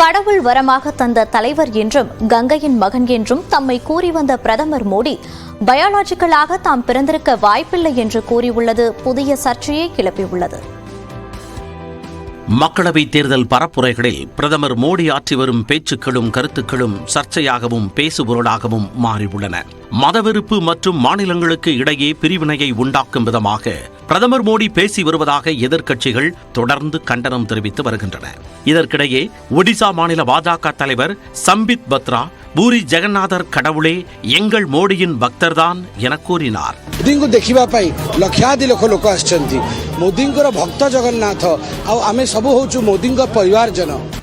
கடவுள் வரமாக தந்த தலைவர் என்றும் கங்கையின் மகன் என்றும் தம்மை கூறி வந்த பிரதமர் மோடி பயாலாஜிக்கலாக தாம் பிறந்திருக்க வாய்ப்பில்லை என்று கூறியுள்ளது புதிய சர்ச்சையை கிளப்பியுள்ளது. மக்களவைத் தேர்தல் பரப்புரைகளில் பிரதமர் மோடி ஆற்றி வரும் பேச்சுக்களும் கருத்துக்களும் சர்ச்சையாகவும் பேசுபொருளாகவும் மாறியுள்ளன. மதவெறுப்பு மற்றும் மாநிலங்களுக்கு இடையே பிரிவினையை உண்டாக்கும் விதமாக பிரதமர் மோடி பேசி வருவதாக எதிர்க்கட்சிகள் தொடர்ந்து கண்டனம் தெரிவித்து வருகின்றன. இதற்கிடையே ஒடிசா மாநில பாஜக தலைவர் சம்பித் பத்ரா பூரி ஜெகநாதர் கடவுளே எங்கள் மோடியின் பக்தர் தான் என கூறினார். மோடிங்கு দেখিবা পাই লক্ষাধি লক্ষ লোক আসছন্তি মোদিঙ্কর ভক্ত জগন্নাথ আও আমি সবু হউচু মোদিঙ্ক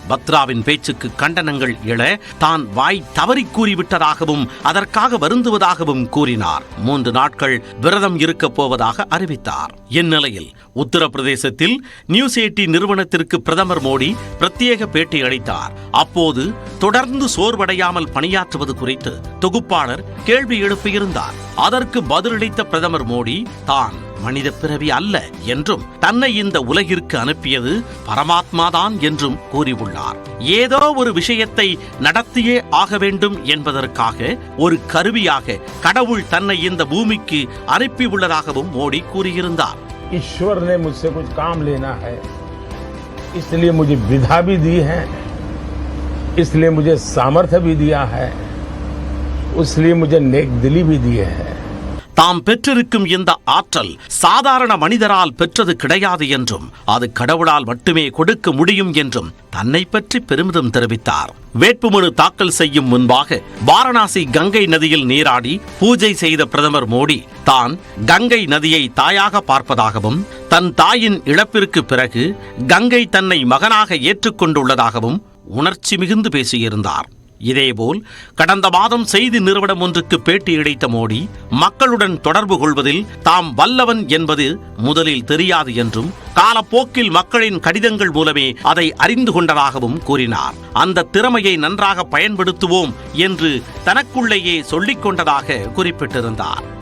பத்ராவின் பேச்சுக்கு கண்டனங்கள் எழ தான் வாய் தவறி கூறிவிட்டதாகவும் அதற்காக வருந்துவதாகவும் கூறினார். மூன்று நாட்கள் விரதம் இருக்கப் போவதாக அறிவித்தார். இந்நிலையில் உத்தரப்பிரதேசத்தில் நியூஸ் எயிட்டி நிறுவனத்திற்கு பிரதமர் மோடி பிரத்யேக பேட்டி அளித்தார். அப்போது தொடர்ந்து சோர்வடையாமல் பணியாற்றுவது குறித்து தொகுப்பாளர் கேள்வி எழுப்பியிருந்தார். அதற்கு பதிலளித்த பிரதமர் மோடி தான் மனித பிறவி அல்ல என்றும் தன்னை இந்த உலகிற்கு அனுப்பியது பரமாத்மாதான் என்றும் கூறியுள்ளார் ஏதோ ஒரு விஷயத்தை நடத்தியே ஆக வேண்டும் என்பதற்காக ஒரு கருவியாக கடவுள் தன்னை இந்த பூமிக்கு அனுப்பியுள்ளதாகவும் மோடி கூறியிருந்தார் ईश्वर ने मुझसे कुछ काम लेना है इसलिए मुझे विधा भी दी है इसलिए मुझे सामर्थ्य भी दिया है इसलिए मुझे नेक दिली भी दिए है தாம் பெற்றிருக்கும் இந்த ஆற்றல் சாதாரண மனிதரால் பெற்றது கிடையாது என்றும் அது கடவுளால் மட்டுமே கொடுக்க முடியும் என்றும் தன்னை பற்றி பெருமிதம் தெரிவித்தார். வேட்புமனு தாக்கல் செய்யும் முன்பாக வாரணாசி கங்கை நதியில் நீராடி பூஜை செய்த பிரதமர் மோடி தான் கங்கை நதியை தாயாக பார்ப்பதாகவும் தன் தாயின் இழப்பிற்கு பிறகு கங்கை தன்னை மகனாக ஏற்றுக்கொண்டுள்ளதாகவும் உணர்ச்சி மிகுந்து பேசியிருந்தார். இதேபோல் கடந்த மாதம் செய்தி நிறுவனம் ஒன்றுக்கு பேட்டியளித்த மோடி மக்களுடன் தொடர்பு கொள்வதில் தாம் வல்லவன் என்பது முதலில் தெரியாது என்றும் காலப்போக்கில் மக்களின் கடிதங்கள் மூலமே அதை அறிந்து கொண்டதாகவும் கூறினார். அந்த திறமையை நன்றாக பயன்படுத்துவோம் என்று தனக்குள்ளேயே சொல்லிக் கொண்டதாக குறிப்பிட்டிருந்தார்.